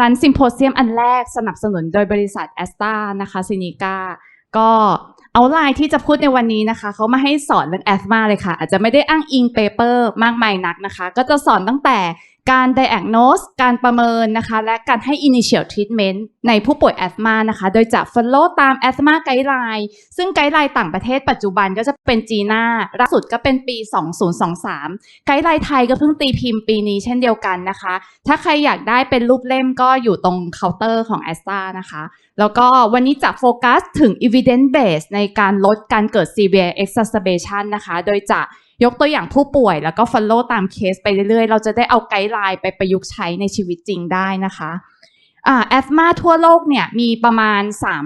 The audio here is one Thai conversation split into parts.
รันซิมโพเซียมอันแรกสนับสนุนโดยบริษัทแอสตานะคะซินิก้าก็เอาไลน์ที่จะพูดในวันนี้นะคะเขามาให้สอนเรื่องแอสมาเลยค่ะ อาจจะไม่ได้อ้างอิงเปเปอร์มากมายนักนะคะ ก็จะสอนตั้งแต่ การ diagnose การประเมินนะคะ และการให้ initial treatment ในผู้ป่วยแอสมานะคะ โดยจะ follow ตาม asthma guideline ซึ่งไกด์ไลน์ต่างประเทศปัจจุบันก็จะเป็นจีน่าล่าสุดก็เป็นปี 2023 ไกด์ไลน์ไทยก็เพิ่งตีพิมพ์ปีนี้เช่นเดียวกันนะคะ ถ้าใครอยากได้เป็นรูปเล่มก็อยู่ตรงเคาน์เตอร์ของแอสตานะคะ แล้วก็วันนี้จะโฟกัสถึง evidence base ในการลดการเกิด severe exacerbation นะคะ โดยจะ ยกตัวอย่างผู้ป่วยแล้วก็ follow ตามเคสไปเรื่อยๆ เราจะได้เอาไกด์ไลน์ไปประยุกต์ใช้ในชีวิตจริงได้นะคะแอสมาทั่วโลกเนี่ยมีประมาณ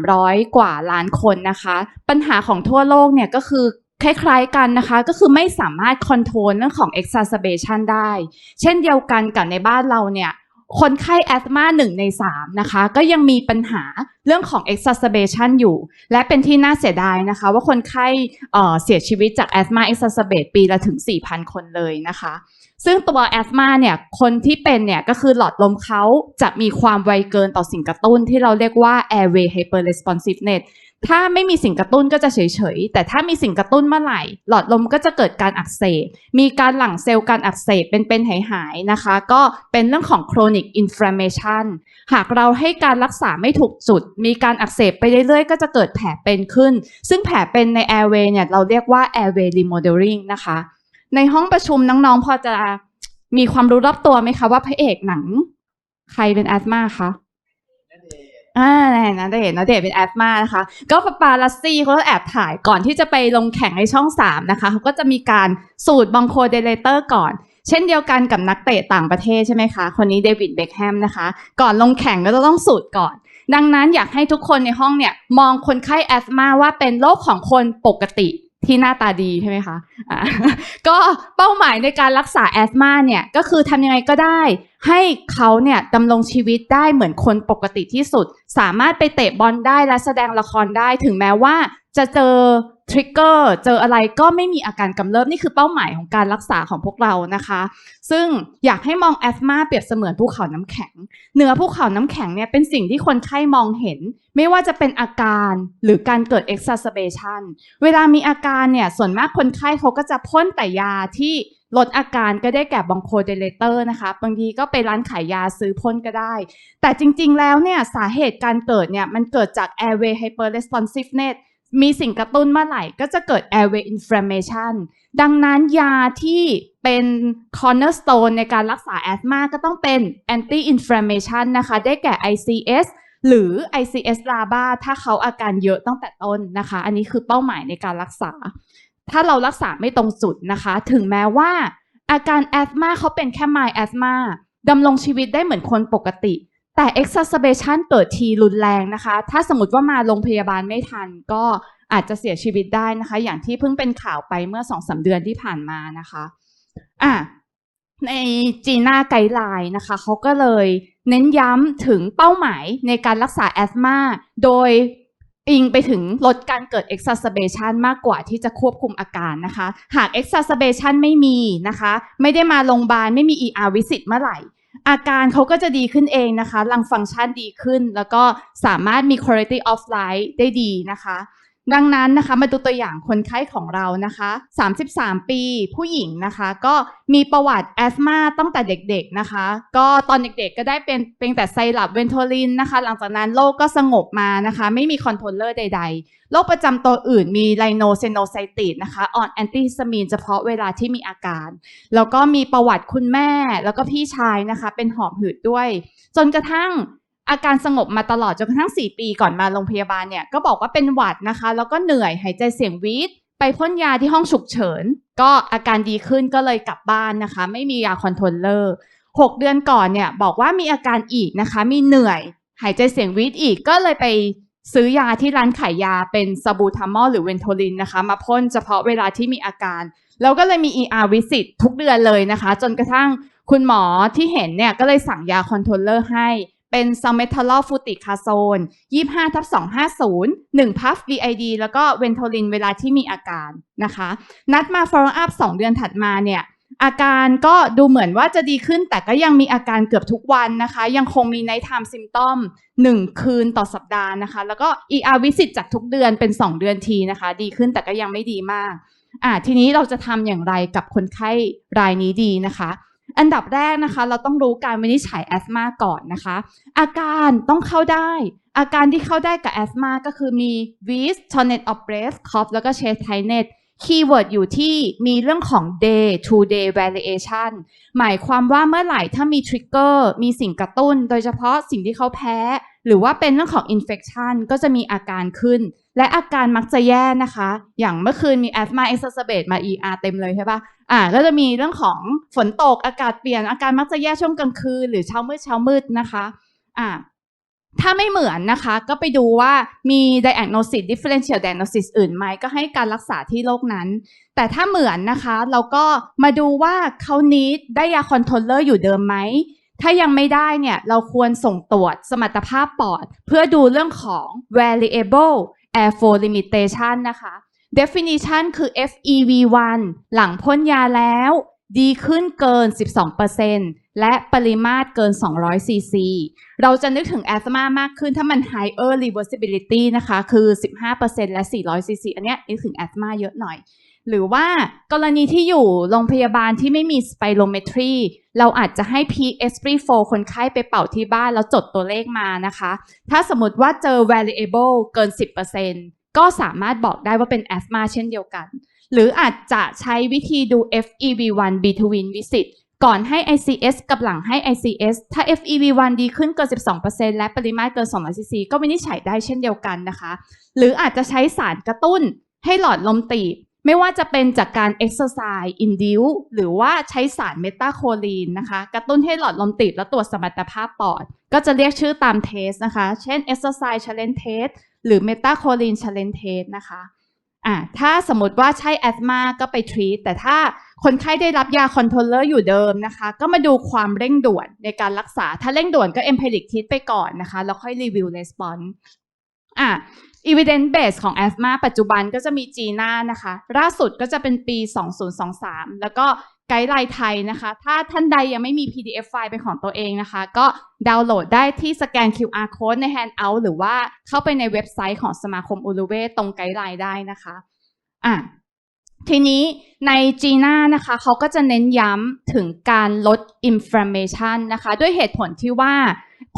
300 กว่าล้านคนนะคะ ปัญหาของทั่วโลกเนี่ยก็คือคล้ายๆกันนะคะ ก็คือไม่สามารถคอนโทรลเรื่องของ exacerbation ได้ เช่นเดียวกันกับในบ้านเราเนี่ย คนไข้แอสมาหนึ่งในสามนะคะ ก็ยังมีปัญหาเรื่องของ exacerbation อยู่ และเป็นที่น่าเสียดายนะคะ ว่าคนไข้เสียชีวิตจากแอสมา exacerbate ปีละถึง 4,000 คนเลยนะคะ ซึ่งตัวแอสมาเนี่ย คนที่เป็นเนี่ย ก็คือหลอดลมเขาจะมีความไวเกินต่อสิ่งกระตุ้นที่เราเรียกว่า airway hyperresponsiveness ถ้าไม่มีสิ่งกระตุ้นก็จะเฉยๆ แต่ถ้ามีสิ่งกระตุ้นเมื่อไหร่ หลอดลมก็จะเกิดการอักเสบ มีการหลั่งเซลล์การอักเสบเป็นๆหายๆนะคะ ก็เป็นเรื่องของ chronic inflammation หากเราให้การรักษาไม่ถูกจุด มีการอักเสบไปเรื่อยๆ ก็จะเกิดแผลเป็นขึ้น ซึ่งแผลเป็นใน airway เนี่ยเราเรียกว่า airway remodeling นะคะ ในห้องประชุมน้องๆ พอจะมีความรู้รอบตัวไหมคะว่าพระเอกหนัง ใครเป็นแอสมาคะ อ่าแน่นะเดชนะเดชเป็นแอดมานะคะ ก็ปาปาลัสซี่เขาแอบถ่ายก่อนที่จะไปลงแข่งในช่อง 3 นะคะเขาก็จะมีการสูตรบังโคเดเลเตอร์ก่อน เช่นเดียวกันกับนักเตะต่างประเทศใช่ไหมคะ คนนี้เดวิดเบคแฮมนะคะ ก่อนลงแข่งก็จะต้องสูตรก่อน ดังนั้นอยากให้ทุกคนในห้องเนี่ย มองคนไข้แอสมาว่าเป็นโรคของคนปกติ ที่หน้าตาดีใช่ไหมคะะก็เป้าหมายในการรักษาแอสมาเนี่ยก็คือทำยังไงก็ได้ ให้เขาเนี่ยดำรงชีวิตได้เหมือนคนปกติที่สุด สามารถไปเตะบอลได้และแสดงละครได้ถึงแม้ว่าจะเจอ ทริกเกอร์เจออะไรก็ไม่มีอาการกำเริบนี่คือเป้าหมายของการรักษาของพวกเรานะคะ ซึ่งอยากให้มองแอสมาเปรียบเสมือนภูเขาน้ำแข็งเนื้อภูเขาน้ำแข็งเนี่ยเป็นสิ่งที่คนไข้มองเห็น ไม่ว่าจะเป็นอาการหรือการเกิด exacerbation เวลามีอาการเนี่ยส่วนมากคนไข้เขาก็จะพ่นแต่ยาที่ลดอาการก็ได้แก่บังโคเดเลเตอร์นะคะ บางทีก็ไปร้านขายยาซื้อพ่นก็ได้ แต่จริงๆแล้วเนี่ยสาเหตุการเกิดเนี่ยมันเกิดจาก airway hyperresponsiveness มีสิ่งกระตุ้นเมื่อไหร่ก็จะเกิด airway inflammation ดังนั้นยาที่เป็น cornerstone ในการรักษาแอสมาก็ต้องเป็น anti inflammation นะคะ ได้แก่ ICS หรือ ICS LABA ถ้าเขาอาการเยอะตั้งแต่ต้นนะคะ อันนี้คือเป้าหมายในการรักษา ถ้าเรารักษาไม่ตรงจุดนะคะ ถึงแม้ว่าอาการแอสมาเขาเป็นแค่ mild asthma ดำรงชีวิตได้เหมือนคนปกติ แต่ exacerbation เกิดทีรุนแรงนะคะ ถ้าสมมติว่ามาโรงพยาบาลไม่ทันก็อาจจะเสียชีวิตได้นะคะ อย่างที่เพิ่งเป็นข่าวไปเมื่อสองสาเดือนที่ผ่านมานะคะอะในจีน่าไกด์ไลน์นะคะเขาก็เลยเน้นย้ำถึงเป้าหมายในการรักษาแอสมาโดยอิงไปถึงลดการเกิด exacerbation มากกว่าที่จะควบคุมอาการนะคะ หาก exacerbation ไม่มีนะคะ ไม่ได้มาโรงพยาบาลไม่มี ER visit เมื่อไหร่ อาการเขาก็จะดีขึ้นเองนะคะลังฟังก์ชันดีขึ้น แล้วก็สามารถมี quality of life ได้ดีนะคะ ดังนั้นนะคะมาดูตัวอย่างคนไข้ของเรานะคะ 33 ปีผู้หญิงนะคะ ก็มีประวัติแอสมาตั้งแต่เด็กๆนะคะ ก็ตอนเด็กๆก็ได้เป็นเป็นแต่ไซรัปเวนโทลินนะคะ หลังจากนั้นโรคก็สงบมานะคะ ไม่มีคอนโทรลเลอร์ใดๆโรคประจำตัวอื่นมีไลโนเซโนไซติดนะคะอ่อนแอนติฮิสตามีนเฉพาะเวลาที่มีอาการ แล้วก็มีประวัติคุณแม่แล้วก็พี่ชายนะคะ เป็นหอบหืดด้วย จนกระทั่ง อาการสงบมาตลอดจนกระทั่ง 4 ปีก่อนมาโรงพยาบาลเนี่ยก็บอกว่าเป็นหวัดนะคะ แล้วก็เหนื่อยหายใจเสียงวีดไปพ่นยาที่ห้องฉุกเฉิน ก็อาการดีขึ้นก็เลยกลับบ้านนะคะ ไม่มียาคอนโทรลเลอร์6เดือนก่อนเนี่ยบอกว่ามีอาการอีกนะคะ มีเหนื่อย หายใจเสียงวีดอีกก็เลยไปซื้อยาที่ร้านขายยาเป็นซาบูทามอลหรือเวนโทลินนะคะ มาพ่นเฉพาะเวลาที่มีอาการ แล้วก็เลยมี ER visit ทุกเดือนเลยนะคะ จนกระทั่งคุณหมอที่เห็นเนี่ยก็เลยสั่งยาคอนโทรลเลอร์ให้ เป็นซาเมทาลอฟูติคาโซน25ทับ250 1พัฟ BID แล้วก็เวนโทลินเวลาที่มีอาการนะคะ นัดมา follow up 2 เดือนถัดมาเนี่ยอาการก็ดูเหมือนว่าจะดีขึ้นแต่ก็ยังมีอาการเกือบทุกวันนะคะ ยังคงมี night time symptom 1คืนต่อสัปดาห์นะคะ แล้วก็ ER visit จากทุกเดือนเป็น 2 เดือนทีนะคะ ดีขึ้นแต่ก็ยังไม่ดีมากอ่าทีนี้เราจะทำอย่างไรกับคนไข้รายนี้ดีนะคะ อันดับแรกนะคะ เราต้องรู้การวินิจฉัยแอสมาก่อนนะคะ อาการต้องเข้าได้ อาการที่เข้าได้กับแอสมาก็คือมี wheeze shortness of breath cough แล้วก็ chest tightness คีย์เวิร์ดอยู่ที่มีเรื่องของ day to day variation หมายความว่าเมื่อไหร่ถ้ามี trigger มีสิ่งกระตุ้น โดยเฉพาะสิ่งที่เขาแพ้ หรือว่าเป็นเรื่องของ infection ก็จะมีอาการขึ้น และอาการมักจะแย่นะคะ อย่างเมื่อคืนมี asthma exacerbate มา ER เต็มเลยใช่ปะอ่าก็จะมีเรื่องของฝนตกอากาศเปลี่ยน อาการมักจะแย่ช่วงกลางคืน หรือเช้ามืดเช้ามืดนะคะอ่า ถ้าไม่เหมือนนะคะก็ไปดูว่ามี diagnosis differential diagnosis อื่นไหมก็ให้การรักษาที่โรคนั้น แต่ถ้าเหมือนนะคะ เราก็มาดูว่าเขานี้ได้ยาคอนโทรลเลอร์อยู่เดิมไหม ถ้ายังไม่ได้เนี่ย เราควรส่งตรวจสมรรถภาพปอด เพื่อดูเรื่องของ variable airflow limitation นะคะ definition คือ FEV1 หลังพ่นยาแล้ว ดีขึ้นเกิน 12%และปริมาตรเกิน 200 ซีซี เราจะนึกถึงแอสมามากขึ้นถ้ามัน higher reversibility นะคะ คือ 15%และ 400 ซีซี อันเนี้ยนึกถึงแอสมาเยอะหน่อย หรือว่ากรณีที่อยู่โรงพยาบาลที่ไม่มี spirometry เราอาจจะให้ peak expiratory คนไข้ไปเป่าที่บ้านแล้วจดตัวเลขมานะคะ ถ้าสมมติว่าเจอ variable เกิน 10% ก็สามารถบอกได้ว่าเป็นแอสมาเช่นเดียวกัน หรืออาจจะใช้วิธีดู FEV1 between visit ก่อนให้ ICS กับหลังให้ ICS ถ้า FEV1 ดีขึ้นเกิน 12%และปริมาตรเกิน 200ซีซีก็วินิจฉัยได้เช่นเดียวกันนะคะ หรืออาจจะใช้สารกระตุ้นให้หลอดลมตีบ ไม่ว่าจะเป็นจากการ exercise induce หรือว่าใช้สารเมตาโคลีนนะคะ กระตุ้นให้หลอดลมตีบและตรวจสมรรถภาพปอด ก็จะเรียกชื่อตามเทสนะคะ เช่น exercise challenge test หรือ methacholine challenge test นะคะอ่าถ้าสมมติว่าใช่แอสมาก็ไปทรีตแต่ถ้าคนไข้ได้รับยาคอนโทรลเลอร์อยู่เดิมนะคะ ก็มาดูความเร่งด่วนในการรักษา ถ้าเร่งด่วนก็ empiric test ไปก่อนนะคะ แล้วค่อยรีวิว response อะ evidence base ของ asthma ปัจจุบันก็จะมีจีน่านะคะล่าสุดก็จะเป็นปี 2023 แล้วก็ ไกด์ไลน์ไทยนะคะ ถ้าท่านใดยังไม่มี PDF ไฟล์เป็นของตัวเองนะคะ ก็ดาวน์โหลดได้ที่สแกน QR code ใน Handout หรือว่าเข้าไปในเว็บไซต์ของสมาคมอุลุเวตรงไกด์ไลน์ได้นะคะอะทีนี้ในจีน่านะคะเขาก็จะเน้นย้ำถึงการลด inflammation นะคะ ด้วยเหตุผลที่ว่า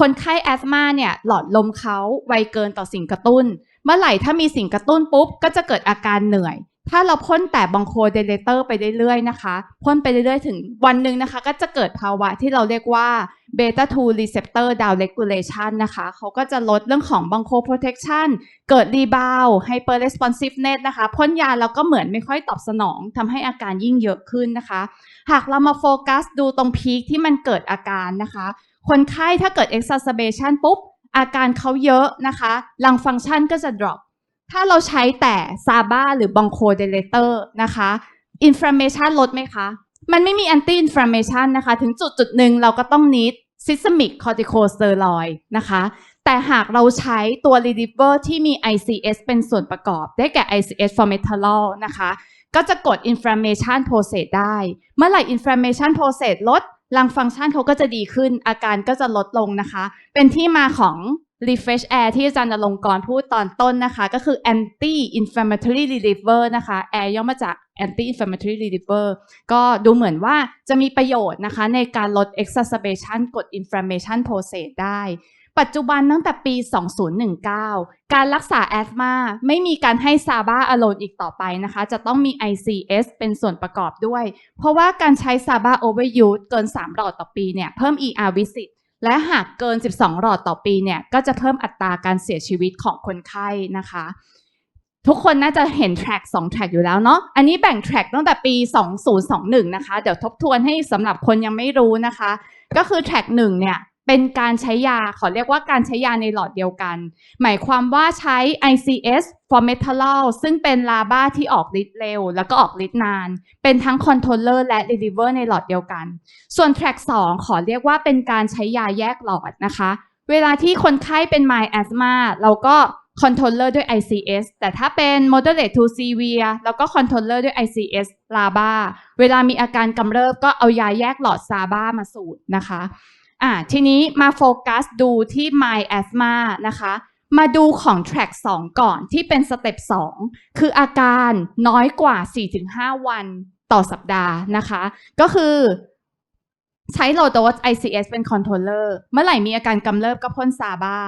คนไข้แอสมาเนี่ยหลอดลมเขาไวเกินต่อสิ่งกระตุ้น เมื่อไหร่ถ้ามีสิ่งกระตุ้นปุ๊บ ก็จะเกิดอาการเหนื่อย ถ้าเราพ่นแต่บังโคเดเลเตอร์ไปเรื่อยๆนะคะพ่นไปเรื่อยๆ ถึงวันหนึ่งนะคะ ก็จะเกิดภาวะที่เราเรียกว่าเบต้า2 receptor down regulation นนะคะเขาก็จะลดเรื่องของบังโค protection เกิดรีบาวไฮเปอร์ responsiveness นะคะพ่นยาแล้วก็เหมือนไม่ค่อยตอบสนองทำให้อาการยิ่งเยอะขึ้นนะคะ หากเรามาโฟกัสดูตรงพีคที่มันเกิดอาการนะคะ คนไข้ถ้าเกิด exacerbation ปุ๊บอาการเขาเยอะนะคะ ลังฟังก์ชันก็จะ drop ถ้าเราใช้แต่ซาบ้าหรือบองโคเดเลเตอร์นะคะ inflammation ลดไหมคะ มันไม่มี anti inflammation นนะคะ ถึงจุดจุดหนึ่งเราก็ต้อง need systemic corticosteroid นะคะ แต่หากเราใช้ตัว reliever ที่มี ICS เป็นส่วนประกอบ ได้แก่ ICS formoterol นะคะ ก็จะกด inflammation process ได้ เมื่อไหร่ inflammation process ลดลังฟังก์ชันเขาก็จะดีขึ้น อาการก็จะลดลงนะคะ เป็นที่มาของ refresh air ที่อาจารย์นรงค์กรพูดตอนต้นนะคะ ก็คือ anti inflammatory reliever นะคะ air ย่อมาจาก anti inflammatory reliever ก็ดูเหมือนว่าจะมีประโยชน์นะคะ ในการลด exacerbation กด inflammation process ได้ ปัจจุบันตั้งแต่ปี 2019 การรักษาแอสมาไม่มีการให้ซาบ้าอโลนอีกต่อไปนะคะ จะต้องมี ICS เป็นส่วนประกอบด้วย เพราะว่าการใช้ซาบ้า overuse เกิน 3 หลอดต่อปีเนี่ยเพิ่ม ER visit และหากเกิน 12 หลอดต่อปีเนี่ยก็จะเพิ่มอัตราการเสียชีวิตของคนไข้นะคะ ทุกคนน่าจะเห็นแทร็ก2แทร็กอยู่แล้วเนาะอันนี้แบ่งแทร็กตั้งแต่ปี 2021 นะคะ เดี๋ยวทบทวนให้สำหรับคนยังไม่รู้นะคะ ก็คือแทร็กหนึ่งเนี่ย เป็นการใช้ยาขอเรียกว่าการใช้ยาในหลอดเดียวกัน หมายความว่าใช้ ICS formoterol ซึ่งเป็นลาบ้าที่ออกฤทธิ์เร็ว แล้วก็ออกฤทธิ์นาน เป็นทั้งคอนโทรลเลอร์และ deliver ในหลอดเดียวกัน ส่วน track 2 ขอเรียกว่าเป็นการใช้ยาแยกหลอดนะคะ เวลาที่คนไข้เป็น mild asthma เราก็ controller ด้วย ICS แต่ถ้าเป็น moderate to severe แล้วก็ controller ด้วย ICS LABA เวลามีอาการกำเริบก็เอายาแยกหลอดซาบ้ามาสูดนะคะ อ่าทีนี้มาโฟกัสดูที่ My Asthma นะคะ มาดูของ track 2 ก่อนที่เป็นสเต็ป2คืออาการน้อยกว่า 4-5 วันต่อสัปดาห์นะคะ ก็คือใช้ low dose ICS เป็น controller เมื่อไหร่มีอาการกำเริบก็พ่นซาบ้า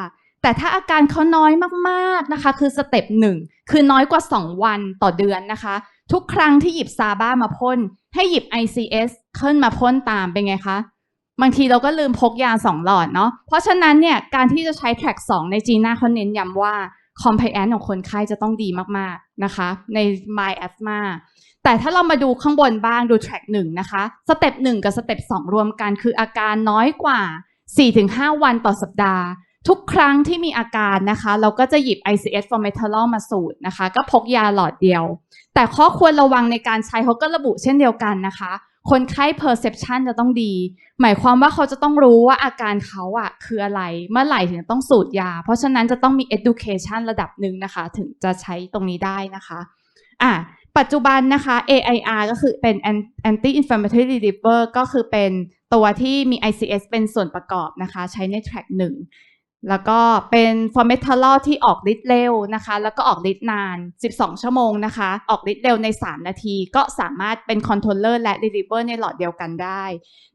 แต่ถ้าอาการเขาน้อยมากๆนะคะ คือสเต็ปหนึ่งคือน้อยกว่า 2 วันต่อเดือนนะคะ ทุกครั้งที่หยิบซาบ้ามาพ่นให้หยิบ ICS ขึ้นมาพ่นตามเป็นไงคะ บางทีเราก็ลืมพกยา2หลอดเนาะเพราะฉะนั้นเนี่ยการที่จะใช้ track 2ในจีน่าเขาเน้นย้ำว่า compliance ของคนไข้จะต้องดีมากๆนะคะ ใน my asthma แต่ถ้าเรามาดูข้างบนบ้างดู track 1นะคะสเต็ป1กับสเต็ป2รวมกันคืออาการน้อยกว่า 4-5 วันต่อสัปดาห์ทุกครั้งที่มีอาการนะคะ เราก็จะหยิบ ICS f o r m e t a l o l มาสูตรนะคะ ก็พกยาหลอดเดียว แต่ข้อควรระวังในการใช้เขาก็ระบุเช่นเดียวกันนะคะ คนไข้ perception จะต้องดี หมายความว่าเขาจะต้องรู้ว่าอาการเขาอะคืออะไร เมื่อไหร่ถึงต้องสูตรยา เพราะฉะนั้นจะต้องมี education ระดับหนึ่งนะคะ ถึงจะใช้ตรงนี้ได้นะคะอะปัจจุบันนะคะ AIR ก็คือเป็น anti inflammatory reliever ก็คือเป็นตัวที่มี ICS เป็นส่วนประกอบนะคะ ใช้ใน track 1 แล้วก็เป็น f o r m e t a l o l ที่ออกฤทธิ์เร็วนะคะ แล้วก็ออกฤทธิ์นาน 12 ชั่วโมงนะคะ ออกฤทธิ์เร็วใน 3 นาที ก็สามารถเป็น controller และ reliever ในหลอดเดียวกันได้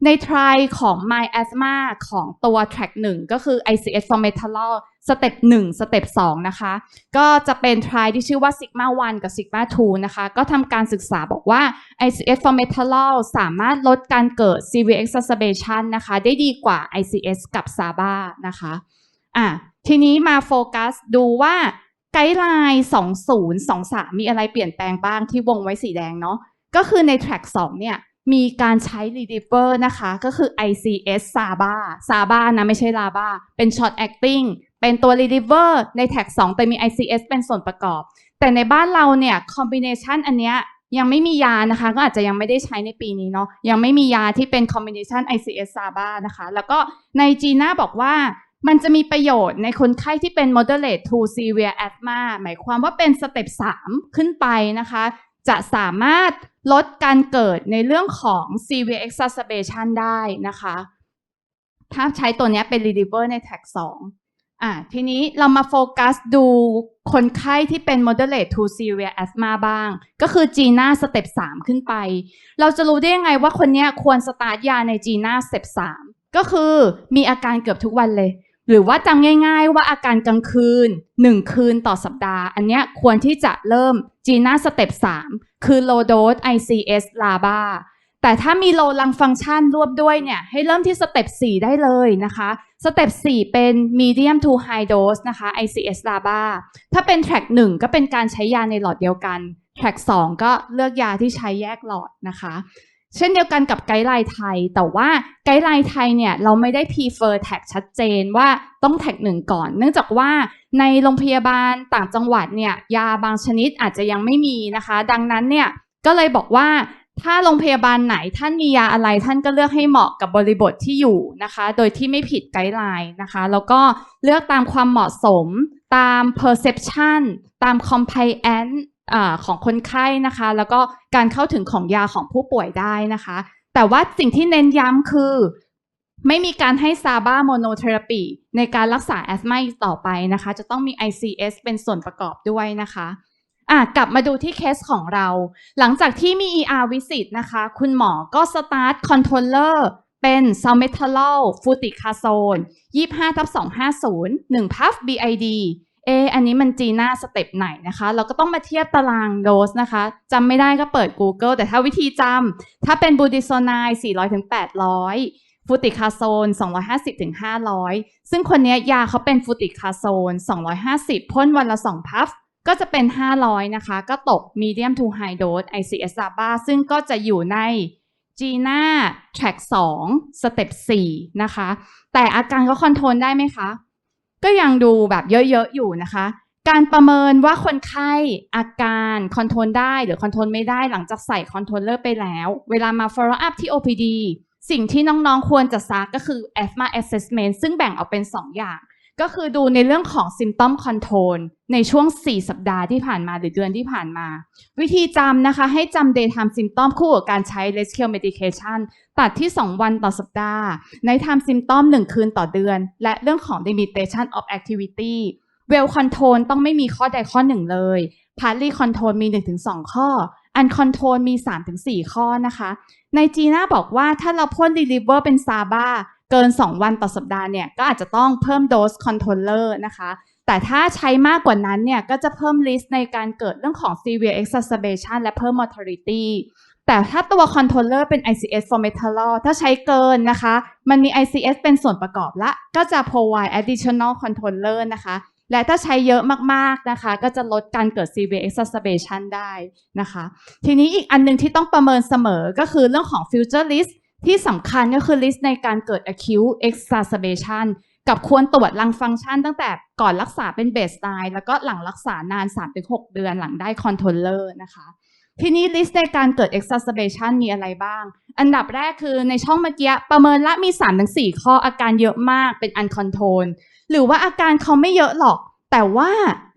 ใน try ของ My Asthma ของตัว track 1 ก็คือ ICS f o r m e t a l o l สเต็ป1สเต็ป2นะคะ ก็จะเป็น try ที่ชื่อว่า Sigma 1 กับ Sigma 2นะคะ ก็ทำการศึกษาบอกว่า ICS f o r m e t a l o l สามารถลดการเกิด severe exacerbation นะคะ ได้ดีกว่า ICS กับ SABA นะคะ อะทีนี้มาโฟกัสดูว่าไกด์ไลน์2023 มีอะไรเปลี่ยนแปลงบ้างที่วงไว้สีแดงเนาะก็คือใน track 2เนี่ยมีการใช้ reliever นะคะ ก็คือ ICS SABA SABA นะไม่ใช่ LABA เป็น short acting เป็นตัว reliever ใน track 2แต่มี ICS เป็นส่วนประกอบ แต่ในบ้านเราเนี่ย combination อันเนี้ยยังไม่มียานะคะ ก็อาจจะยังไม่ได้ใช้ในปีนี้เนาะยังไม่มียาที่เป็น combination ICS SABA นะคะ แล้วก็ในจีน่าบอกว่า มันจะมีประโยชน์ในคนไข้ที่เป็น moderate to severe asthma หมายความว่าเป็นสเต็ป3ขึ้นไปนะคะ จะสามารถลดการเกิดในเรื่องของ severe exacerbation ได้นะคะ ถ้าใช้ตัวนี้เป็น reliever ใน track 2อะทีนี้เรามาโฟกัสดูคนไข้ที่เป็น moderate to severe asthma บ้าง ก็คือ GINA สเต็ป3ขึ้นไป เราจะรู้ได้ยังไงว่าคนนี้ควรสตาร์ทยาใน GINA สเต็ป3ก็คือมีอาการเกือบทุกวันเลย หรือว่าจำง่ายๆว่าอาการกลางคืน 1 คืนต่อสัปดาห์ อันเนี้ยควรที่จะเริ่ม GINA สเต็ป3คือ low dose ICS LABA แต่ถ้ามี low lung function รวมด้วยเนี่ย ให้เริ่มที่สเต็ป4ได้เลยนะคะ สเต็ป4เป็น medium to high dose นะคะ ICS LABA ถ้าเป็น track 1 ก็เป็นการใช้ยาในหลอดเดียวกัน track 2 ก็เลือกยาที่ใช้แยกหลอดนะคะ เช่นเดียวกันกับไกด์ไลน์ไทย แต่ว่าไกด์ไลน์ไทยเนี่ยเราไม่ได้ prefer แท็กชัดเจนว่าต้องแท็กหนึ่งก่อน เนื่องจากว่าในโรงพยาบาลต่างจังหวัดเนี่ยยาบางชนิดอาจจะยังไม่มีนะคะ ดังนั้นเนี่ยก็เลยบอกว่าถ้าโรงพยาบาลไหนท่านมียาอะไรท่านก็เลือกให้เหมาะกับบริบทที่อยู่นะคะ โดยที่ไม่ผิดไกด์ไลน์นะคะ แล้วก็เลือกตามความเหมาะสม ตาม perception ตาม compliance อของคนไข้นะคะ แล้วก็การเข้าถึงของยาของผู้ป่วยได้นะคะ แต่ว่าสิ่งที่เน้นย้ำคือ ไม่มีการให้ซาบ้าโมโนเทอราปีในการรักษาแอสมาต่อไปนะคะ จะต้องมี ICS เป็นส่วนประกอบด้วยนะคะอะกลับมาดูที่เคสของเรา หลังจากที่มี ER visit นะคะ คุณหมอก็สตาร์ทคอนโทรลเลอร์เป็นซ a ลเมท a ล o ฟูติคาโซน25ทับ250 1พัฟ BID เอออันนี้มันจีน่าสเต็ปไหนนะคะ เราก็ต้องมาเทียบตารางโดสนะคะจำไม่ได้ก็เปิด Google แต่ถ้าวิธีจำถ้าเป็นบูดิโซไน400ถึง800 ฟูติคาโซน 250ถึง500 ซึ่งคนนี้ยาเขาเป็นฟูติคาโซน 250 พ่นวันละ 2 พัฟก็จะเป็น 500 นะคะ ก็ตก medium to high dose ICS ABA ซึ่งก็จะอยู่ใน GINA track 2สเต็ป4นะคะ แต่อาการก็คอนโทรลได้ไหมคะ ก็ยังดูแบบเยอะๆอยู่นะคะ การประเมินว่าคนไข้อาการคอนโทรลได้หรือคอนโทรลไม่ได้หลังจากใส่คอนโทรลเลอร์ไปแล้ว เวลามา follow up ที่ OPD สิ่งที่น้องๆควรจะซักก็คือ asthma assessment ซึ่งแบ่งออกเป็น 2 อย่าง ก็คือดูในเรื่องของ symptom control ในช่วง 4 สัปดาห์ที่ผ่านมาหรือเดือนที่ผ่านมา วิธีจำนะคะ ให้จำ daytime symptom คู่กับการใช้ rescue medication ตัดที่ 2 วันต่อสัปดาห์ nighttime symptom 1 คืนต่อเดือน และเรื่องของ limitation of activity well control ต้องไม่มีข้อใดข้อหนึ่งเลย partly control มี 1-2 ข้อ uncontrol มี 3-4 ข้อนะคะ ในจีน่าบอกว่าถ้าเราพ่น deliver เป็นซาบ้า เกิน 2 วันต่อสัปดาห์เนี่ยก็อาจจะต้องเพิ่มโดส controller นะคะ แต่ถ้าใช้มากกว่านั้นเนี่ยก็จะเพิ่ม risk ในการเกิดเรื่องของ severe exacerbation และเพิ่ม mortality แต่ถ้าตัว controller เป็น ICS formoterol ถ้าใช้เกินนะคะ มันมี ICS เป็นส่วนประกอบละ ก็จะ provide additional controller นะคะ และถ้าใช้เยอะมากๆนะคะ ก็จะลดการเกิด severe exacerbation ได้นะคะ ทีนี้อีกอันหนึงที่ต้องประเมินเสมอก็คือเรื่องของ future risk ที่สำคัญก็คือ risk ในการเกิด acute exacerbation กับควรตรวจลังฟังก์ชันตั้งแต่ก่อนรักษาเป็น baseline แล้วก็หลังรักษานาน 3-6 เดือนหลังได้ controller นะคะ ทีนี้ risk ในการเกิด exacerbation มีอะไรบ้าง อันดับแรกคือในช่องเมื่อกี้ประเมินละมี 3-4 ข้ออาการเยอะมากเป็น uncontrolled หรือว่าอาการเขาไม่เยอะหรอก แต่ว่า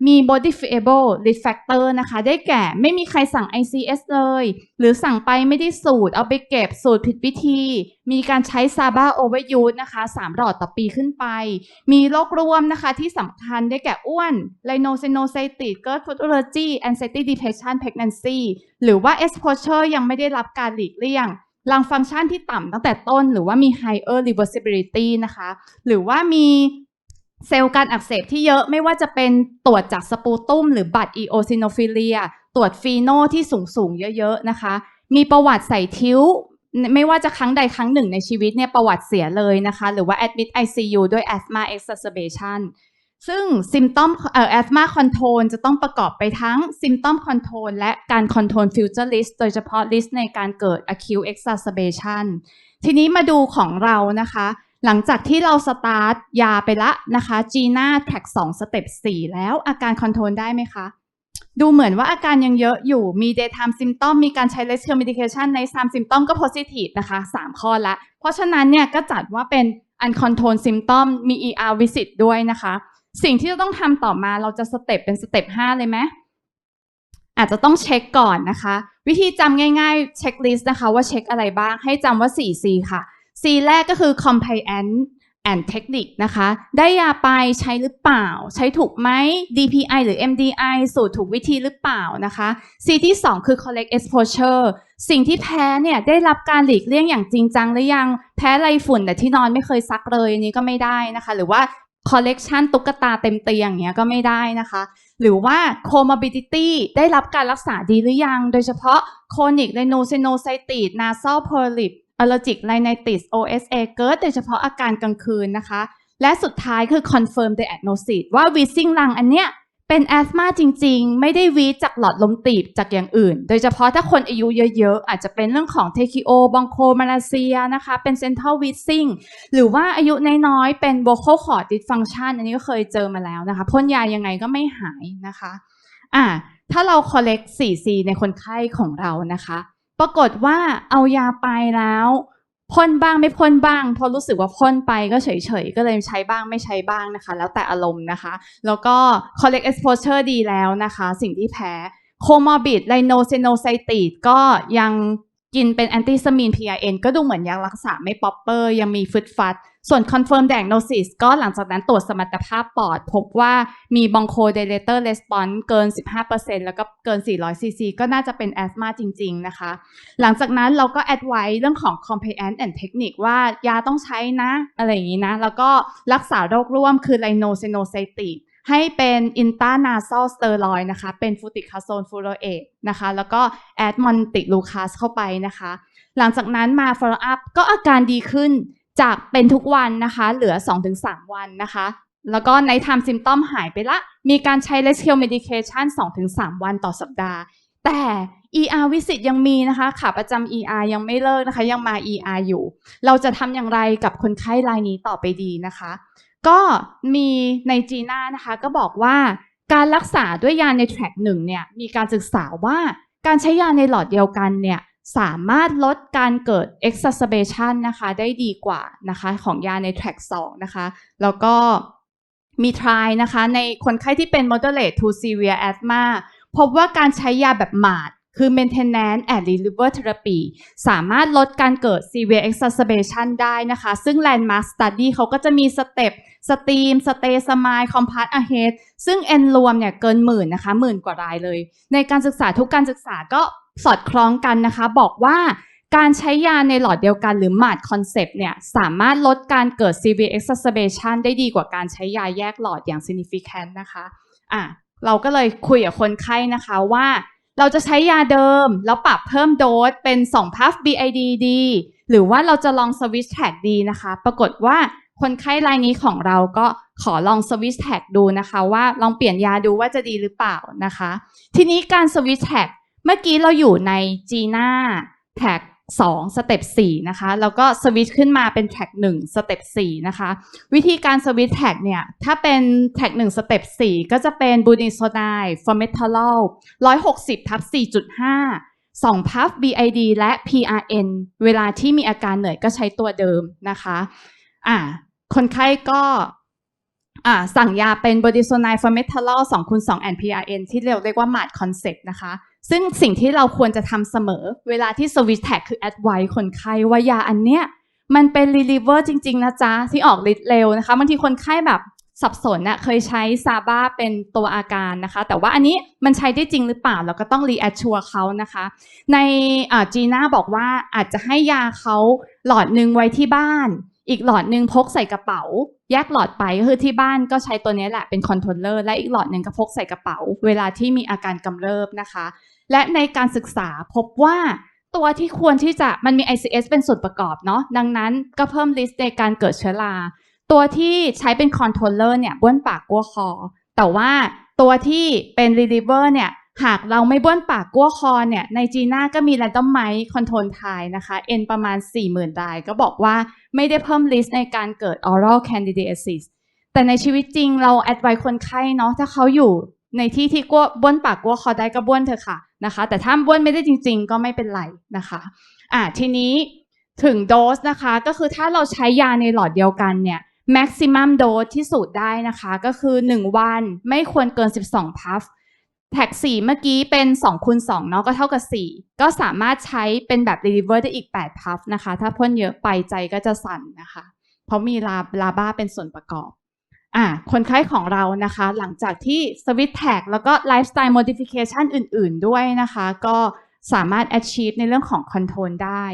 มี modifiable risk factor นะคะ ได้แก่ไม่มีใครสั่ง ICS เลย หรือสั่งไปไม่ได้สูตร เอาไปเก็บสูตรผิดวิธี มีการใช้ซาบ้า overuse นะคะ 3 หลอดต่อปีขึ้นไป มีโรคร่วมนะคะที่สำคัญได้แก่อ้วน rhinosinusitis GERD food allergy anxiety depression pregnancy หรือว่า exposure ยังไม่ได้รับการหลีกเลี่ยงลังฟังก์ชันที่ต่ำตั้งแต่ต้น หรือว่ามี higher reversibility นะคะ หรือว่ามี เซลล์การอักเสบที่เยอะไม่ว่าจะเป็นตรวจจากสปูตุมหรือบัตร eosinophilia ตรวจฟีโนที่สูงสูงเยอะๆนะคะ มีประวัติใส่ทิ้ว ไม่ว่าจะครั้งใดครั้งหนึ่งในชีวิตเนี่ยประวัติเสียเลยนะคะ หรือว่า admit ICU ด้วย asthma exacerbation ซึ่ง symptom เอ่อ asthma control จะต้องประกอบไปทั้ง symptom control และการ control future risk โดยเฉพาะ risk ในการเกิด acute exacerbation ทีนี้มาดูของเรานะคะ หลังจากที่เราสตาร์ทยาไปละนะคะจีน่าแท็ก2สเต็ป4แล้วอาการคอนโทรลได้ไหมคะ ดูเหมือนว่าอาการยังเยอะอยู่มี daytime symptom มีการใช้ rescue medication ใน3 symptom ก็ positive นะคะ 3 ข้อละ เพราะฉะนั้นเนี่ยก็จัดว่าเป็น uncontrolled symptom มี ER visit ด้วยนะคะ สิ่งที่จะต้องทำต่อมาเราจะสเต็ปเป็นสเต็ป5เลยไหมอาจจะต้องเช็คก่อนนะคะ วิธีจำง่ายๆเช็คลิสต์นะคะว่าเช็คอะไรบ้างให้จำว่า 4C ค่ะ C แรกก็คือ compliance and technique นะคะ ได้ยาไปใช้หรือเปล่า ใช้ถูกไหม DPI หรือ MDI สูตรถูกวิธีหรือเปล่านะคะ C ที่ 2 คือ correct exposure สิ่งที่แพ้เนี่ยได้รับการหลีกเลี่ยงอย่างจริงจังหรือยัง แพ้ไรฝุ่นแต่ที่นอนไม่เคยซักเลยอันนี้ก็ไม่ได้นะคะ หรือว่า collection ตุ๊กตาเต็มเตียงอย่างเงี้ยก็ไม่ได้นะคะ หรือว่า comorbidity ได้รับการรักษาดีหรือยัง โดยเฉพาะ chronic rhinosinusitis nasal polyp allergic rhinitis OSA เกิดโดยเฉพาะอาการกลางคืนนะคะ และสุดท้ายคือ confirm diagnosis ว่า wheezing lung อันเนี้ยเป็นแอสมาจริงๆ ไม่ได้วีจากหลอดลมตีบจากอย่างอื่น โดยเฉพาะถ้าคนอายุเยอะๆ อาจจะเป็นเรื่องของเทคิโอบองโคมาลาเซียนะคะ เป็น central wheezing หรือว่าอายุน้อยๆ เป็น vocal cord dysfunction อันนี้ก็เคยเจอมาแล้วนะคะ พ่นยายังไงก็ไม่หายนะคะอ่าถ้าเรา collect 4C ในคนไข้ของเรานะคะ ปรากฏว่าเอายาไปแล้วพ่นบ้างไม่พ่นบ้าง พอรู้สึกว่าพ่นไปก็เฉยๆ ก็เลยใช้บ้างไม่ใช้บ้างนะคะ แล้วแต่อารมณ์นะคะ แล้วก็ collect exposure ดีแล้วนะคะ สิ่งที่แพ้ comorbid rhinosinusitis ก็ยัง กินเป็น antihistamine PRN ก็ดูเหมือนยังรักษาไม่ proper ยังมีฟึดฟัด ส่วน confirm diagnosis ก็หลังจากนั้นตรวจสมรรถภาพปอด พบว่ามี bronchodilator response เกิน 15%แล้วก็เกิน 400 cc ก็น่าจะเป็น asthma จริง ๆ นะคะ หลังจากนั้นเราก็ a d v i เรื่องของ compliance and technique ว่ายาต้องใช้นะ อะไรอย่างนี้นะ แล้วก็รักษาโรคร่วมคือ rhinosinusitis ให้เป็น intranasal steroid นะคะ เป็น fluticasone furoate นะคะ แล้วก็ add montelukast เข้าไปนะคะ หลังจากนั้นมา follow up ก็อาการดีขึ้นจากเป็นทุกวันนะคะ เหลือ 2-3 วันนะคะ แล้วก็ใน time symptom หายไปละ มีการใช้ rescue medication 2-3 วันต่อสัปดาห์ แต่ ER visit ยังมีนะคะ ขาประจำ ER ยังไม่เลิกนะคะ ยังมา ER อยู่ เราจะทำอย่างไรกับคนไข้รายนี้ต่อไปดีนะคะ ก็มีในจีน่านะคะก็บอกว่าการรักษาด้วยยาใน track หนึ่งเนี่ยมีการศึกษาว่าการใช้ยาในหลอดเดียวกันเนี่ยสามารถลดการเกิด exacerbation นะคะได้ดีกว่านะคะของยาใน track 2นะคะแล้วก็มีทรายนะคะในคนไข้ที่เป็น moderate to severe asthma พบว่าการใช้ยาแบบหมาด คือ maintenance and reliever therapy สามารถลดการเกิด severe exacerbation ได้นะคะ ซึ่ง landmark study เขาก็จะมีสเต็ปสต e ีมสเต s สมายคอมพาร์ตอะเฮดซึ่ง N รวมเนี่ยเกินหมื่นนะคะหมื่นกว่ารายเลย ในการศึกษาทุกการศึกษาก็สอดคล้องกันนะคะ บอกว่าการใช้ยาในหลอดเดียวกันหรือ MAD concept เนี่ยสามารถลดการเกิด severe exacerbation ได้ดีกว่าการใช้ยาแยกหลอดอย่าง significant นะคะอะเราก็เลยคุยกับคนไข้นะคะว่า เราจะใช้ยาเดิม แล้วปรับเพิ่มโดสเป็น2พัฟ BID ดีหรือว่าเราจะลองสวิชแท็กดีนะคะ ปรากฏว่าคนไข้รายนี้ของเราก็ขอลองสวิชแท็กดูนะคะ ว่าลองเปลี่ยนยาดูว่าจะดีหรือเปล่านะคะ ทีนี้การสวิชแท็กเมื่อกี้เราอยู่ในจีน่าแท็ก 2สเต็ป4นะคะ แล้วก็สวิตช์ขึ้นมาเป็นแท็ก1สเต็ป4นะคะ วิธีการสวิตช์แท็กเนี่ย ถ้าเป็นแท็ก1สเต็ป4ก็จะเป็นบูนิโซไดฟอร์เมทาล160ทับ4.5 2พัฟ BID และ PRN เวลาที่มีอาการเหนื่อยก็ใช้ตัวเดิมนะคะอ่าคนไข้ก็อ่าสั่งยาเป็นบอดิโซไนฟอร์เมทาล2คูณ2 and PRN ที่เรียกเรียกว่ามาดคอนเซ็ปต์นะคะ ซึ่งสิ่งที่เราควรจะทำเสมอ เวลาที่สวิตแท็กคือแอดไวคนไข้ว่ายาอันเนี้ยมันเป็นรีลิเวอร์จริง ๆ นะจ๊ะ ที่ออกฤทธิ์เร็วนะคะบางทีคนไข้แบบสับสนนะเคยใช้ซาบ้าเป็นตัวอาการนะคะ แต่ว่าอันนี้มันใช้ได้จริงหรือเปล่า เราก็ต้องรีแอดชัวเขานะคะ ในจีน่าบอกว่าอาจจะให้ยาเขาหลอดหนึ่งไว้ที่บ้าน อีกหลอดหนึ่งพกใส่กระเป๋า แยกหลอดไปคือที่บ้านก็ใช้ตัวนี้แหละเป็นคอนโทรลเลอร์และอีกหลอดหนึ่งก็พกใส่กระเป๋า เวลาที่มีอาการกำเริบนะคะ และในการศึกษาพบว่าตัวที่ควรที่จะมันมี ICS เป็นส่วนประกอบเนาะดังนั้นก็เพิ่มลิสต์ในการเกิดเชื้อรา ตัวที่ใช้เป็นคอนโทรลเลอร์เนี่ยบ้วนปากกั้วคอ แต่ว่าตัวที่เป็นรีลิเวอร์เนี่ยหากเราไม่บ้วนปากกั้วคอเนี่ยในจีน่าก็มี r a n d o m ไม z คอนโทรลไทนะคะ N ประมาณ 40,000ราย ก็บอกว่าไม่ได้เพิ่มลิสต์ในการเกิด oral candidiasis แต่ในชีวิตจริงเราแอดไวคนไข้เนาะถ้าเขาอยู่ ในที่ที่กั้วบ้วนปากกั้วคอได้ก็บ้วนเถอะค่ะนะคะ แต่ถ้าบ้วนไม่ได้จริง ๆ ก็ไม่เป็นไรนะคะอะทีนี้ถึงโดสนะคะก็คือถ้าเราใช้ยาในหลอดเดียวกันเนี่ย maximum dose ที่สูตรได้นะคะ ก็คือ 1 วันไม่ควรเกิน 12 พัฟแท็ก 4 เมื่อกี้เป็น2คูณ2เนาะก็เท่ากับ 4 ก็สามารถใช้เป็นแบบ deliver ได้อีก 8 พัฟนะคะ ถ้าพ่นเยอะไปใจก็จะสั่นนะคะ เพราะมีลาลาบ้าเป็นส่วนประกอบ อะคนไข้ของเรานะคะ หลังจากที่สวิตแท็กแล้วก็ไลฟ์สไตล์โมดิฟิเคชันอื่น ๆ ด้วยนะคะ ก็สามารถ achieve ในเรื่องของคอนโทรลได้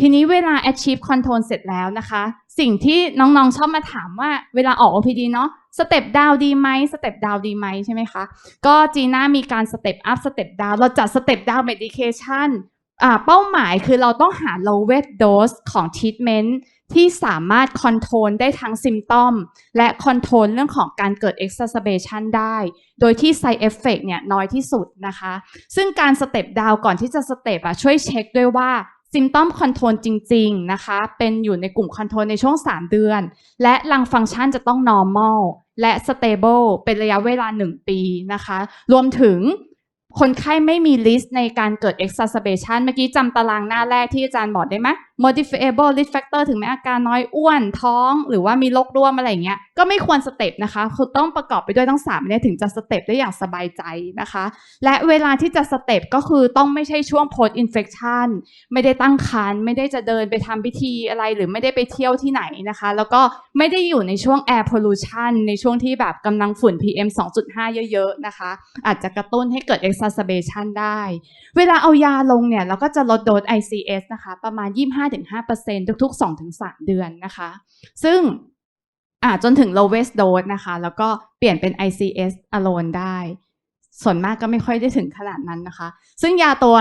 ทีนี้เวลา achieve control เสร็จแล้วนะคะ สิ่งที่น้องๆชอบมาถามว่าเวลาออก OPD เนาะสเต็ปดาวดีไหมสเต็ปดาวดีไหมใช่ไหมคะ ก็จีน่ามีการสเต็ปอัพสเต็ปดาวเราจัดสเต็ปดาว medication อ่าเเป้าหมายคือเราต้องหา lowest dose ของ treatment ที่สามารถคอนโทรลได้ทั้งซิมตอมและคอนโทรลเรื่องของการเกิด exacerbation ได้ โดยที่ side effect เนี่ยน้อยที่สุดนะคะ ซึ่งการสเต็ปดาวก่อนที่จะสเต็ปอะช่วยเช็คด้วยว่าซิมตอมคอนโทรลจริง ๆ นะคะ เป็นอยู่ในกลุ่มคอนโทรลในช่วง 3 เดือน และลังฟังก์ชันจะต้อง normal และ stable เป็นระยะเวลา 1 ปีนะคะ รวมถึง คนไข้ไม่มีลิสต์ในการเกิด exacerbation เมื่อกี้จำตารางหน้าแรกที่อาจารย์บอกได้ไหม modifiable risk factor ถึงแม้อาการน้อยอ้วนท้อง หรือว่ามีโรคร่วมอะไรเงี้ยก็ไม่ควรสเต็ปนะคะคือต้องประกอบไปด้วยทั้ง3เนี่ยถึงจะสเต็ปได้อย่างสบายใจนะคะ และเวลาที่จะสเต็ปก็คือต้องไม่ใช่ช่วง post infection ไม่ได้ตั้งครรภ์ไม่ได้จะเดินไปทำพิธีอะไรหรือไม่ได้ไปเที่ยวที่ไหนนะคะ แล้วก็ไม่ได้อยู่ในช่วง air pollution ในช่วงที่แบบกำลังฝุ่น PM 2.5 เยอะๆนะคะ อาจจะกระตุ้นให้เกิด exacerbation ได้ เวลาเอายาลงเนี่ยเราก็จะลดโดส ICS นะคะ ประมาณ5-5%ทุก ๆ 2-3 เดือนนะคะ ซึ่งอาจนถึง lowest dose นะคะ แล้วก็เปลี่ยนเป็น ICS alone ได้ ส่วนมากก็ไม่ค่อยได้ถึงขนาดนั้นนะคะ ซึ่งยาตัว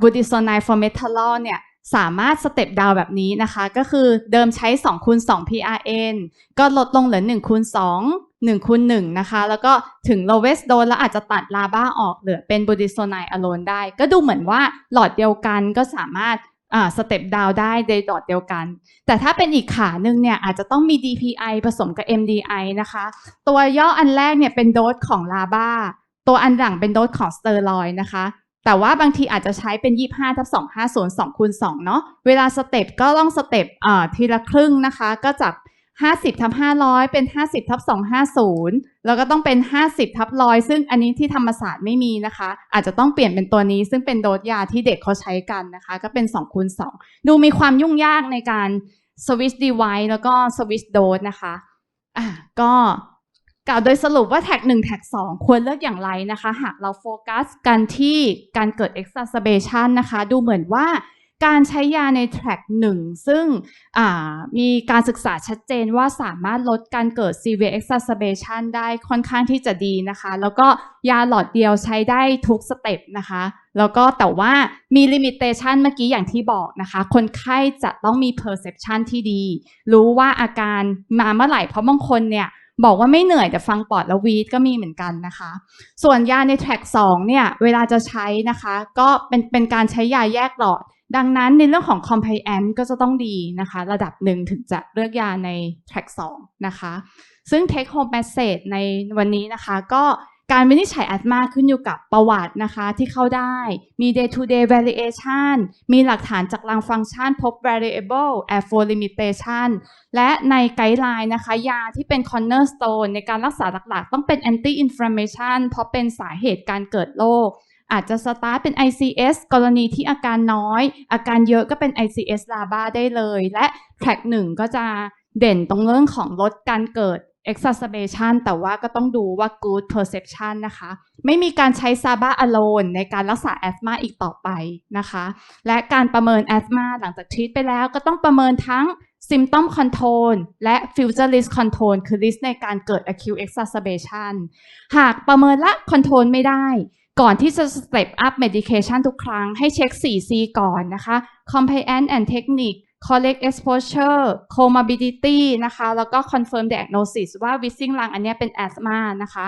budesonide formoterol เนี่ยสามารถสเต็ปดาวแบบนี้นะคะ ก็คือเดิมใช้2คูณ2 PRN ก็ลดลงเหลือ1คูณ2 1คูณ1นะคะ แล้วก็ถึง lowest dose แล้วอาจจะตัดลาบ้าออกเหลือเป็น budesonide alone ได้ ก็ดูเหมือนว่าหลอดเดียวกันก็สามารถ สเต็ปดาวได้ในดอดเดียวกัน แต่ถ้าเป็นอีกขาหนึ่งเนี่ยอาจจะต้องมี DPI ผสมกับ MDI นะคะ ตัวย่ออันแรกเนี่ยเป็นโดสของลาบ้าตัวอันหลังเป็นโดสของสเตอรอยนะคะ แต่ว่าบางทีอาจจะใช้เป็น 25ทับ250 2คูณ2เนาะเวลาสเต็ปก็ต้องสเต็ปอ่าทีละครึ่งนะคะ ก็จาก 50ทับ500 เป็น 50ทับ250 แล้วก็ต้องเป็น 50ทับร้อยซึ่งอันนี้ที่ธรรมศาสตร์ไม่มีนะคะ อาจจะต้องเปลี่ยนเป็นตัวนี้ ซึ่งเป็นโดสยาที่เด็กเขาใช้กันนะคะ ก็เป็น2คูณ2ดูมีความยุ่งยากในการสวิชดีไวแล้วก็สวิชโดสนะคะอะก็กล่าวโดยสรุปว่าแท็ก1แท็ก2 ควรเลือกอย่างไรนะคะ หากเราโฟกัสกันที่การเกิด exacerbation นะคะ ดูเหมือนว่า การใช้ยาในแท็ก1ซึ่งอ่ามีการศึกษาชัดเจนว่าสามารถลดการเกิด severe exacerbation ได้ค่อนข้างที่จะดีนะคะ แล้วก็ยาหลอดเดียวใช้ได้ทุกสเต็ปนะคะ แล้วก็แต่ว่ามี limitation เมื่อกี้อย่างที่บอกนะคะ คนไข้จะต้องมี perception ที่ดี รู้ว่าอาการมาเมื่อไหร่เพราะบางคนเนี่ยบอกว่าไม่เหนื่อยแต่ฟังปอดแล้ววีดก็มีเหมือนกันนะคะ ส่วนยาในแทร็ก2เนี่ยเวลาจะใช้นะคะ ก็เป็นเป็นการใช้ยาแยกหลอด ดังนั้นในเรื่องของ compliance ก็จะต้องดีนะคะ ระดับหนึ่งถึงจะเลือกยาใน track 2 นะคะ ซึ่ง take home message ในวันนี้นะคะก็การวินิจฉัยอัตมาขึ้นอยู่กับประวัตินะคะที่เข้าได้ มี day to day variation มีหลักฐานจากรางฟังก์ชันพบ variable airflow limitation และในไกด์ไลน์นะคะ ยาที่เป็น cornerstone ในการรักษาหลักๆ ต้องเป็น anti inflammation เพราะเป็นสาเหตุการเกิดโรค อาจจะสตาร์ทเป็น ICS กรณีที่อาการน้อย อาการเยอะก็เป็น ICS LABA ได้เลย และ track 1 ก็จะเด่นตรงเรื่องของลดการเกิด exacerbation แต่ว่าก็ต้องดูว่า good perception นะคะ ไม่มีการใช้ SABA alone ในการรักษาแอสมาอีกต่อไปนะคะ และการประเมินแอสมาหลังจากทรีตไปแล้วก็ต้องประเมินทั้ง symptom control และ future risk control คือ risk ในการเกิด acute exacerbation หากประเมินและ control ไม่ได้ ก่อนที่จะ step up medication ทุกครั้งให้เช็ค 4C ก่อนนะคะ compliance and technique correct exposure comorbidity นะคะ แล้วก็ confirm diagnosis ว่า wheezing lung อันนี้เป็น asthma นะคะ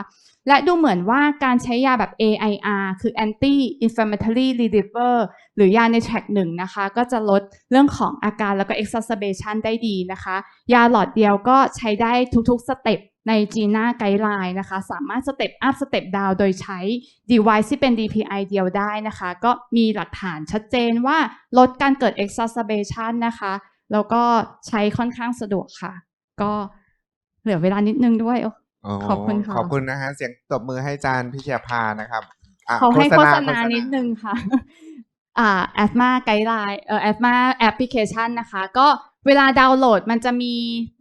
และดูเหมือนว่าการใช้ยาแบบ AIR คือ anti inflammatory reliever หรือยาใน track หนึ่งนะคะ ก็จะลดเรื่องของอาการแล้วก็ exacerbation ได้ดีนะคะ ยาหลอดเดียวก็ใช้ได้ทุกๆสเต็ป ใน GINA ไกด์ไลน์นะคะ สามารถสเต็ปอัพสเต็ปดาวโดยใช้ device ที่เป็น DPI เดียวได้นะคะ ก็มีหลักฐานชัดเจนว่าลดการเกิด exacerbation นะคะ แล้วก็ใช้ค่อนข้างสะดวกค่ะ ก็เหลือเวลานิดนึงด้วยอ๋อขอบคุณค่ะขอบคุณนะฮะ เสียงตบมือให้อาจารย์พิชยาภานะครับะเขาให้โฆษณาโฆษนิดนึงค่ะอ่าแอสมาไกด์ไลน์เอ่อแอสมาแอปพลิเคชันนะคะ ก็ เวลาดาวน์โหลดมันจะมี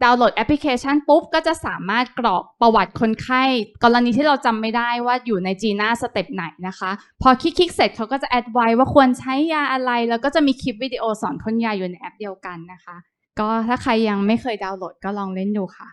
ดาวน์โหลดแอปพลิเคชันปุ๊บ ก็จะสามารถกรอกประวัติคนไข้ กรณีที่เราจำไม่ได้ว่าอยู่ในจีน่าสเต็ปไหนนะคะ พอคลิกๆเสร็จเขาก็จะแอดไว้ว่าควรใช้ยาอะไร แล้วก็จะมีคลิปวิดีโอสอนพ่นยาอยู่ในแอปเดียวกันนะคะ ก็ถ้าใครยังไม่เคยดาวน์โหลดก็ลองเล่นดูค่ะ